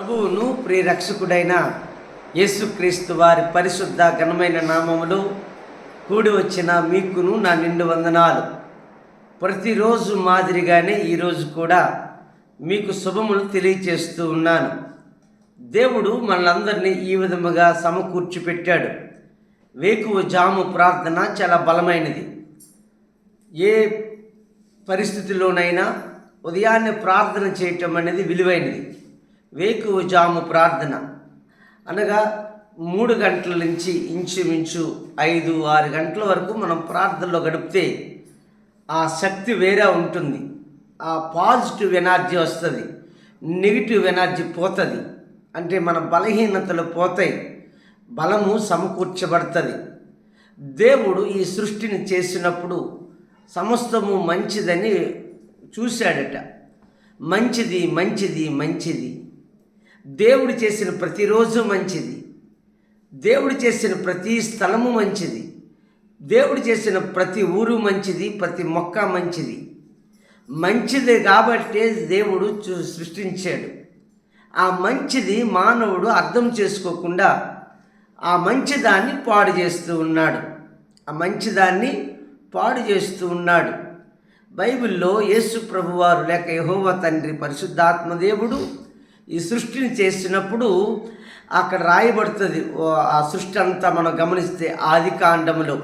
ప్రభువును ప్రియరక్షకుడైన యేసుక్రీస్తు వారి పరిశుద్ధ ఘనమైన నామములు కూడి వచ్చిన మీకును నా నిండు వందనాలు. ప్రతిరోజు మాదిరిగానే ఈరోజు కూడా మీకు శుభములు తెలియచేస్తూ ఉన్నాను. దేవుడు మనందరినీ ఈ విధముగా సమకూర్చి పెట్టాడు వేకువ జాము ప్రార్థన చాలా బలమైనది. ఏ పరిస్థితిలోనైనా ఉదయాన్నే ప్రార్థన చేయటం అనేది విలువైనది. వేకువజాము ప్రార్థన. అనగా మూడు గంటల నుంచి ఇంచుమించు ఐదు ఆరు గంటల వరకు మనం ప్రార్థనలో గడిపితే ఆ శక్తి వేరే ఉంటుంది. ఆ పాజిటివ్ ఎనర్జీ వస్తుంది. నెగిటివ్ ఎనర్జీ పోతుంది. అంటే మన బలహీనతలు పోతాయి. బలము సమకూర్చబడుతుంది. దేవుడు ఈ సృష్టిని చేసినప్పుడు సమస్తము మంచిదని చూశాడట. మంచిది మంచిది మంచిది. దేవుడు చేసిన ప్రతిరోజు మంచిది. దేవుడు చేసిన ప్రతి స్థలము మంచిది. దేవుడు చేసిన ప్రతి ఊరు మంచిది ప్రతి మొక్క మంచిది. మంచిది కాబట్టే దేవుడు సృష్టించాడు. ఆ మంచిది మానవుడు అర్థం చేసుకోకుండా ఆ మంచిదాన్ని పాడు చేస్తూ ఉన్నాడు. ఆ మంచిదాన్ని పాడు చేస్తూ ఉన్నాడు. బైబిల్లో యేసు ప్రభువారు లేక యహోవ తండ్రి పరిశుద్ధాత్మ దేవుడు ఈ సృష్టిని చేసినప్పుడు అక్కడ రాయబడుతుంది. ఆ సృష్టి అంతా మనం గమనిస్తే ఆది కాండములో.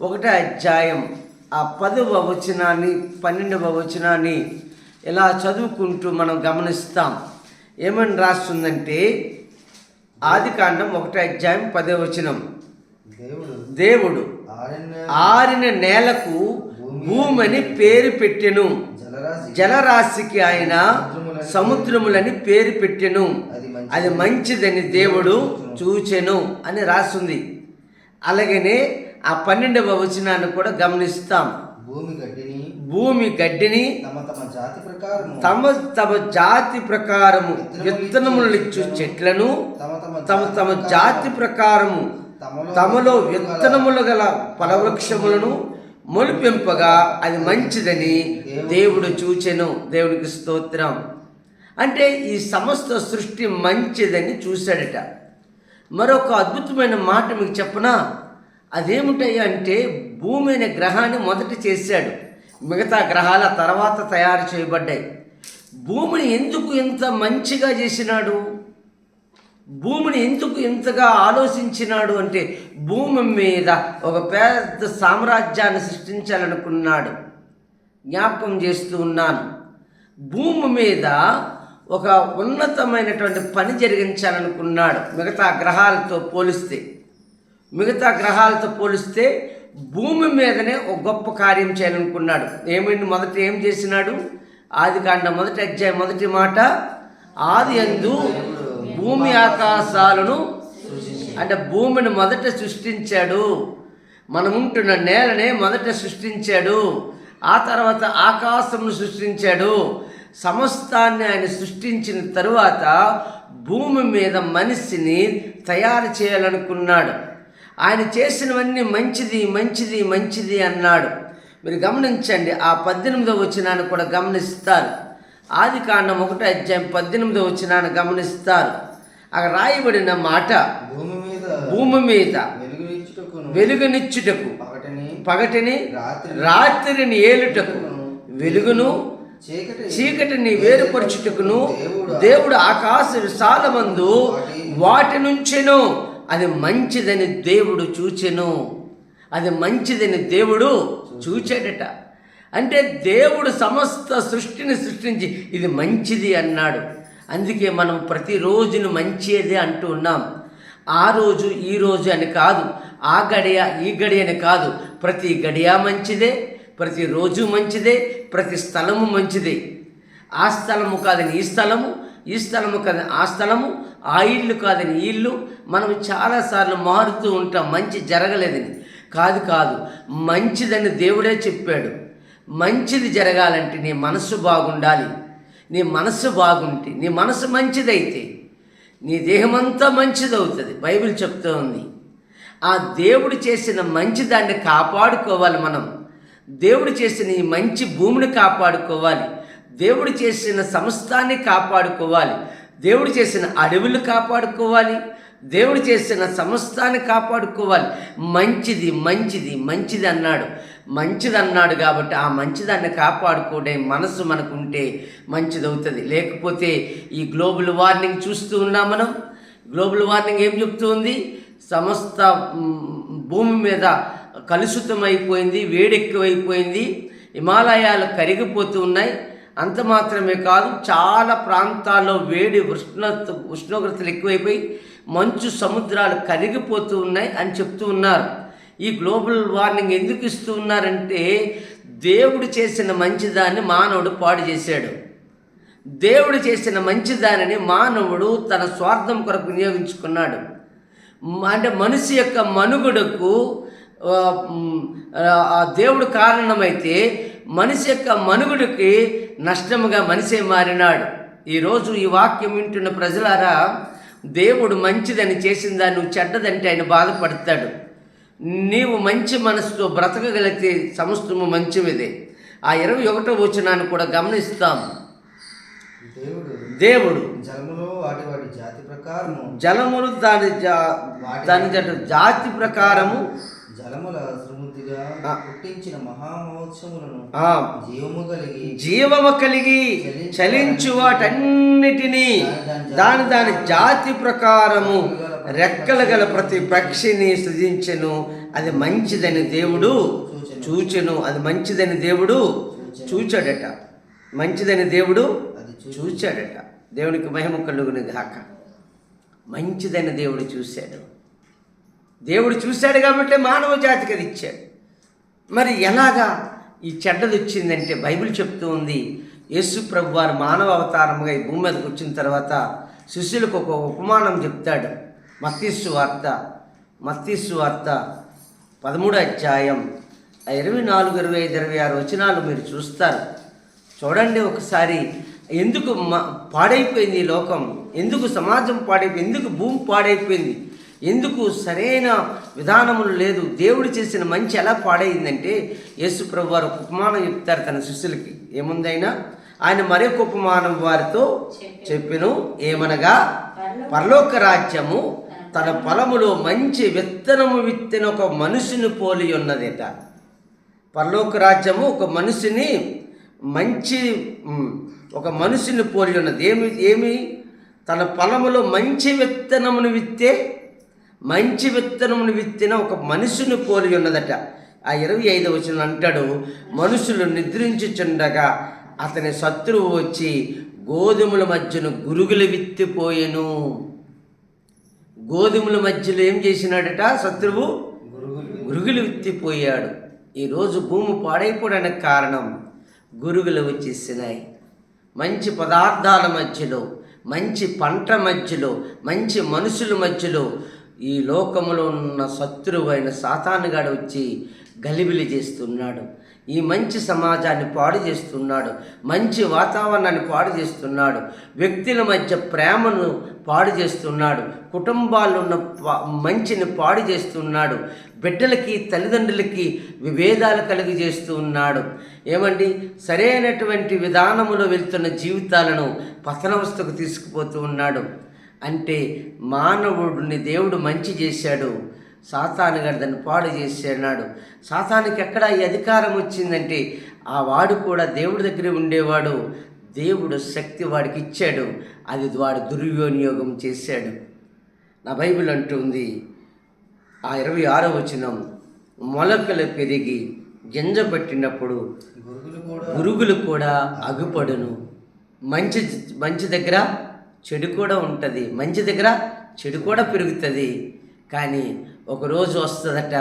ఒకటే అధ్యాయం. ఆ పదవ వచనాన్ని పన్నెండవ వచనాన్ని ఇలా చదువుకుంటూ మనం గమనిస్తాం. ఏమని రాస్తుందంటే ఆది కాండం ఒకటే అధ్యాయం పదవ వచనం. దేవుడు. ఆరిన నేలకు భూమని పేరు పెట్టెను. జలరాశికి ఆయన సముద్రములని పేరు పెట్టెను. అది మంచి అది మంచిదని దేవుడు చూచెను అని రాస్తుంది అలాగనే ఆ పన్నెండవ వచనాన్ని కూడా గమనిస్తాం. భూమి గడ్డిని భూమి గడ్డిని తమ తమ జాతి ప్రకారం తమ తమ జాతి ప్రకారము విత్తనములనిచ్చు చెట్లను తమ తమ జాతి ప్రకారము తమలో తమలో విత్తనములు గల ఫలవృక్షములను మొలిపింపగా అది మంచిదని దేవుడు చూచెను. దేవునికి స్తోత్రం. అంటే ఈ సమస్త సృష్టి మంచిదని చూశాడట. మరొక అద్భుతమైన మాట మీకు చెప్పనా అదేమిటయ్యా అంటే భూమి అనే గ్రహాన్ని మొదట చేశాడు. మిగతా గ్రహాల తర్వాత తయారు చేయబడ్డాయి. భూమిని ఎందుకు ఇంత మంచిగా చేసినాడు? భూమిని ఎందుకు ఇంతగా ఆలోచించినాడు అంటే భూమి మీద ఒక పెద్ద సామ్రాజ్యాన్ని సృష్టించాలనుకున్నాడు. జ్ఞాపకం చేస్తూ ఉన్నాను. భూమి మీద ఒక ఉన్నతమైనటువంటి పని జరిగించాలనుకున్నాడు. మిగతా గ్రహాలతో పోలిస్తే మిగతా గ్రహాలతో పోలిస్తే భూమి మీదనే ఒక గొప్ప కార్యం చేయాలనుకున్నాడు. ఏమైంది? మొదట ఏం చేసినాడు? ఆది కాండ మొదటి అధ్యాయం మొదటి మాట ఆది అందు భూమి ఆకాశాలను అంటే భూమిని మొదట సృష్టించాడు. మనం ఉంటున్న నేలనే మొదట సృష్టించాడు. ఆ తర్వాత ఆకాశంను సృష్టించాడు. సమస్తాన్ని ఆయన సృష్టించిన తరువాత భూమి మీద మనిషిని తయారు చేయాలనుకున్నాడు. ఆయన చేసినవన్నీ మంచిది మంచిది మంచిది అన్నాడు. మీరు గమనించండి ఆ పద్దెనిమిదో వచ్చినాన్ని కూడా గమనిస్తారు. ఆది కాండం ఒకటో అధ్యాయం పద్దెనిమిదో వచనాన్ని గమనిస్తారు. అక్కడ రాయబడిన మాట భూమి మీద భూమి మీద వెలుగునిచ్చుటకు పగటిని పగటిని రాత్రి రాత్రిని ఏలుటకు వెలుగును చీకటి చీకటిని వేరుపరచుటకును దేవుడు ఆకాశ విశాలమందు వాటి నుంచెను. అది మంచిదని దేవుడు చూచెను. అది మంచిదని దేవుడు చూచాడట. అంటే దేవుడు సమస్త సృష్టిని సృష్టించి ఇది మంచిది అన్నాడు. అందుకే మనం ప్రతిరోజును మంచిదే అంటూ ఉన్నాం. ఆ రోజు ఈ రోజు అని కాదు ఆ గడియ ఈ గడియ అని కాదు. ప్రతి గడియ మంచిదే ప్రతి రోజు మంచిదే ప్రతి స్థలము మంచిదే. ఆ స్థలము కాదని ఈ స్థలము ఈ స్థలము కాదని ఆ స్థలము ఆ ఇల్లు కాదని ఈ ఇల్లు. మనం చాలాసార్లు మారుతూ ఉంటాం మంచి జరగలేదని. కాదు కాదు మంచిదని దేవుడే చెప్పాడు. మంచిది జరగాలంటే నీ మనసు బాగుండాలి. నీ మనసు బాగుంటే నీ మనసు మంచిదైతే నీ దేహమంతా మంచిదవుతుంది. బైబిల్ చెప్తూ ఉంది. ఆ దేవుడు చేసిన మంచి దాన్ని కాపాడుకోవాలి మనం. దేవుడు చేసిన ఈ మంచి భూమిని కాపాడుకోవాలి. దేవుడు చేసిన సమస్తాన్ని కాపాడుకోవాలి. దేవుడు చేసిన అడవులు కాపాడుకోవాలి. దేవుడు చేసిన సమస్తాన్ని కాపాడుకోవాలి. మంచిది మంచిది మంచిది అన్నాడు. మంచిదన్నాడు కాబట్టి ఆ మంచిదాన్ని కాపాడుకోవడే మనసు మనకు ఉంటే మంచిదవుతుంది. లేకపోతే ఈ గ్లోబల్ వార్నింగ్ చూస్తూ ఉన్నాం మనం. గ్లోబల్ వార్నింగ్ ఏం చెప్తూ ఉంది సమస్త భూమి మీద కలుషితమైపోయింది వేడెక్కువైపోయింది హిమాలయాలు కరిగిపోతూ ఉన్నాయి. అంత మాత్రమే కాదు చాలా ప్రాంతాల్లో వేడి ఉష్ణ ఉష్ణోగ్రతలు ఎక్కువైపోయి మంచు సముద్రాలు కరిగిపోతూ ఉన్నాయి అని చెప్తూ ఉన్నారు. ఈ గ్లోబల్ వార్మింగ్ ఎందుకు ఇస్తూ ఉన్నారంటే దేవుడు చేసిన మంచిదాన్ని మానవుడు పాడు చేశాడు. దేవుడు చేసిన మంచిదానిని మానవుడు తన స్వార్థం కొరకు వినియోగించుకున్నాడు. అంటే మనిషి యొక్క మనుగడకు ఆ, దేవుడు కారణమైతే మనిషి యొక్క మనుగుడికి నష్టముగా మనిషే మారినాడు. ఈరోజు ఈ వాక్యం వింటున్న ప్రజలారా దేవుడు మంచిదని చేసిన దాన్ని నువ్వు చెడ్డదంటే ఆయన బాధపడతాడు. నీవు మంచి మనసుతో బ్రతకగలిగితే సమస్తము మంచిమిదే ఆ ఇరవై ఒకటో వచనాన్ని కూడా గమనిస్తాం. దేవుడు దేవుడు జలములో వాటి వాటి జాతి ప్రకారము జలములు దాని దాని జాతి ప్రకారము జలముల సమృద్ధిగా. పుట్టించిన మహామహోత్సవములను జీవము కలిగి జీవము కలిగి చలించు వాటన్నిటినీ దాని దాని జాతి ప్రకారము రెక్కలు గల ప్రతి పక్షిని సృజించెను. అది మంచిదని దేవుడు చూచెను. అది మంచిదని దేవుడు చూచాడట. మంచిదని దేవుడు అది చూచాడట. దేవునికి మహిమ కలుగుని గాక. మంచిదని దేవుడు చూశాడు. దేవుడు చూశాడు కాబట్టి మానవ జాతికి అది ఇచ్చాడు. మరి ఎలాగా ఈ చెడ్డది వచ్చిందంటే బైబిల్ చెప్తూ ఉంది. యేసు ప్రభు వారు మానవ అవతారముగా ఈ భూమి మీదకి వచ్చిన తర్వాత శిష్యులకు ఒక ఉపమానం చెప్తాడు. మత్తీసు వార్త మత్తీసు వార్త పదమూడు అధ్యాయం ఇరవై నాలుగు ఇరవై ఐదు ఇరవై ఆరు వచనాలు మీరు చూస్తారు. చూడండి ఒకసారి ఎందుకు మ- పాడైపోయింది ఈ లోకం? ఎందుకు సమాజం పాడైపోయింది? ఎందుకు భూమి పాడైపోయింది? ఎందుకు సరైన విధానములు లేదు? దేవుడు చేసిన మంచి ఎలా పాడైందంటే యేసు ప్రభు వారు ఒక ఉపమానం చెప్తారు తన శిష్యులకి. ఏముందైనా? ఆయన మరొక ఉపమానం వారితో చెప్పిను. ఏమనగా పరలోక రాజ్యము తన పొలములో మంచి విత్తనము విత్తిన ఒక మనుషుని పోలి ఉన్నదట. పరలోక రాజ్యము ఒక మనిషిని మంచి ఒక మనిషిని పోలి ఉన్నది. ఏమి ఏమి? తన పొలములో మంచి విత్తనమును విత్తే మంచి విత్తనమును విత్తిన ఒక మనిషిని పోలి ఉన్నదట. ఆ ఇరవై ఐదు వచ్చిన అంటాడు మనుషులు నిద్రించుచుండగా అతని శత్రువు వచ్చి గోధుమల మధ్యను గురుగులు విత్తిపోయెను. గోధుమల మధ్యలో ఏం చేసినాడట? శత్రువు గురుగులు విత్తిపోయాడు. ఈరోజు భూమి పాడైపోవడానికి కారణం గురుగులు వచ్చేసినాయి. మంచి పదార్థాల మధ్యలో మంచి పంట మధ్యలో మంచి మనుషుల మధ్యలో ఈ లోకములో ఉన్న శత్రువైన సాతానుగాడు వచ్చి గలిబిలి చేస్తున్నాడు. ఈ మంచి సమాజాన్ని పాడు చేస్తున్నాడు. మంచి వాతావరణాన్ని పాడు చేస్తున్నాడు. వ్యక్తుల మధ్య ప్రేమను పాడు చేస్తున్నాడు. కుటుంబాల్లో ఉన్న పా- మంచిని పాడు చేస్తున్నాడు. బిడ్డలకి తల్లిదండ్రులకి విభేదాలు కలిగి చేస్తూ ఉన్నాడు ఏమండి? సరైనటువంటి విధానములో వెళ్తున్న జీవితాలను పతనవస్థకు తీసుకుపోతూ ఉన్నాడు. అంటే మానవుడిని దేవుడు మంచి చేశాడు. సాతాను గారు దాన్ని పాడు చేసేనాడు సాతానికి ఎక్కడ ఈ అధికారం వచ్చిందంటే ఆ వాడు కూడా దేవుడి దగ్గర ఉండేవాడు. దేవుడు శక్తి వాడికి ఇచ్చాడు. అది వాడు దుర్వినియోగం చేశాడు. నా బైబిల్ అంటుంది ఆ ఇరవై ఆరో వచనం మొలకలు పెరిగి గింజ పట్టినప్పుడు గురుగులు కూడా అగుపడును. మంచి మంచి దగ్గర చెడు కూడా ఉంటుంది. మంచి దగ్గర చెడు కూడా పెరుగుతుంది. కానీ ఒకరోజు వస్తుందట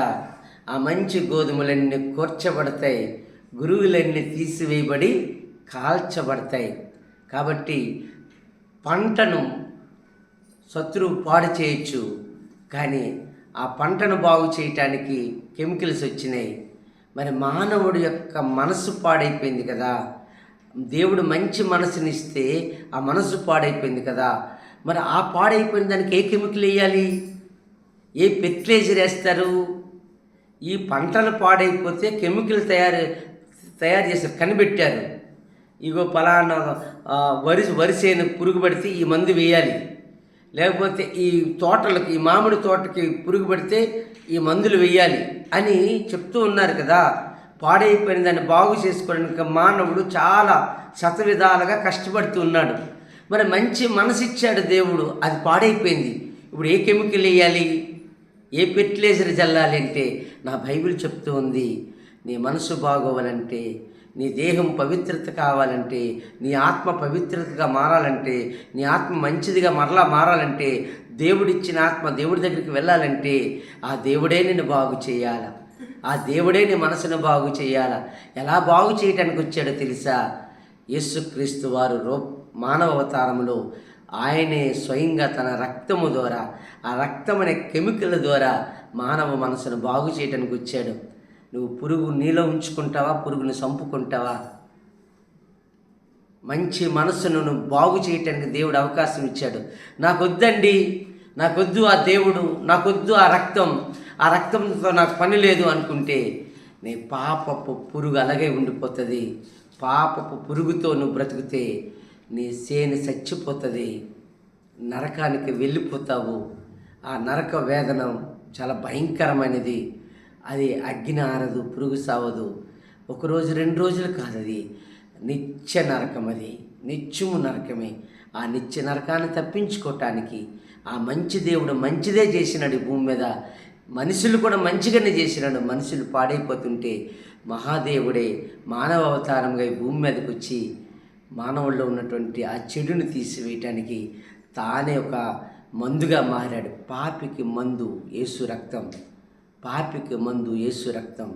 ఆ మంచి గోధుమలన్నీ కూర్చబడతాయి. గురువులన్నీ తీసివేయబడి కాల్చబడతాయి. కాబట్టి పంటను శత్రువు పాడు చేయొచ్చు. కానీ ఆ పంటను బాగు చేయటానికి కెమికల్స్ వచ్చినాయి. మరి మానవుడి యొక్క మనసు పాడైపోయింది కదా. దేవుడు మంచి మనసునిస్తే ఆ మనసు పాడైపోయింది కదా. మరి ఆ పాడైపోయిన దానికి ఏ కెమికల్ వేయాలి? ఏ ఫెర్టిలైజర్ వేస్తారు? ఈ పంటలు పాడైపోతే కెమికల్ తయారు తయారు చేశారు కనిపెట్టారు. ఇగో పలానా వరి వరిసేను పురుగు పడితే ఈ మందు వేయాలి. లేకపోతే ఈ తోటలకు ఈ మామిడి తోటకి పురుగు పడితే ఈ మందులు వేయాలి అని చెప్తూ ఉన్నారు కదా. పాడైపోయిన దాన్ని బాగు చేసుకోవడానికి మానవుడు చాలా శతవిధాలుగా కష్టపడుతూ ఉన్నాడు. మరి మంచి మనసు ఇచ్చాడు దేవుడు అది పాడైపోయింది. ఇప్పుడు ఏ కెమికల్ వేయాలి? ఏ ఫెర్టిలైజర్ చల్లాలి అంటే నా బైబిల్ చెప్తూ ఉంది నీ మనసు బాగోవాలంటే నీ దేహం పవిత్రత కావాలంటే నీ ఆత్మ పవిత్రతగా మారాలంటే నీ ఆత్మ మంచిదిగా మరలా మారాలంటే దేవుడిచ్చిన ఆత్మ దేవుడి దగ్గరికి వెళ్ళాలంటే ఆ దేవుడే నిన్ను బాగు చేయాలి. ఆ దేవుడే నీ మనసును బాగు చేయాల? ఎలా బాగు చేయటానికి వచ్చాడో తెలుసా? యేసుక్రీస్తు వారు రూ మానవ అవతారంలో ఆయనే స్వయంగా తన రక్తము ద్వారా ఆ రక్తం అనే కెమికల్ ద్వారా మానవ మనసును బాగు చేయటానికి వచ్చాడు. నువ్వు పురుగు నీలో ఉంచుకుంటావా? పురుగుని చంపుకుంటావా? మంచి మనసును నువ్వు బాగు చేయటానికి దేవుడు అవకాశం ఇచ్చాడు. నాకొద్దండి. నాకొద్దు ఆ దేవుడు నాకొద్దు ఆ రక్తం. ఆ రక్తంతో నాకు పని లేదు అనుకుంటే నీ పాపపు పురుగు అలాగే ఉండిపోతుంది. పాపపు పురుగుతో నువ్వు బ్రతికితే నీ సేను చచ్చిపోతుంది. నరకానికి వెళ్ళిపోతావు. ఆ నరక వేదన చాలా భయంకరమైనది. అది అగ్ని ఆరదు పురుగు సావదు. ఒకరోజు రెండు రోజులు కాదు అది నిత్య నరకం అది నిత్యము నరకమే. ఆ నిత్య నరకాన్ని తప్పించుకోవటానికి ఆ మంచి దేవుడు మంచిదే చేసినాడు భూమి మీద. మనుషులు కూడా మంచిగానే చేసినాడు. మనుషులు పాడైపోతుంటే మహాదేవుడే మానవ అవతారంగా ఈ భూమి మీదకి వచ్చి మానవుల్లో ఉన్నటువంటి ఆ చెడుని తీసివేయటానికి తానే ఒక మందుగా మారాడు. పాపికి మందు యేసు రక్తం. పాపికి మందు యేసు రక్తం.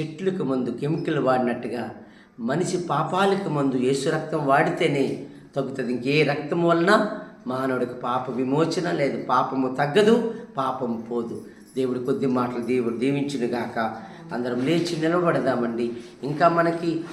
చెట్లకు మందు కెమికల్ వాడినట్టుగా మనిషి పాపాలకు మందు యేసు రక్తం వాడితేనే తగ్గుతుంది. ఇంకే రక్తం వలన మానవుడికి పాప విమోచన లేదు. పాపము తగ్గదు పాపం పోదు. దేవుడు కొద్ది మాటలు దేవుడు దీవించును గాక అందరం లేచి నిలబడదామండి. ఇంకా మనకి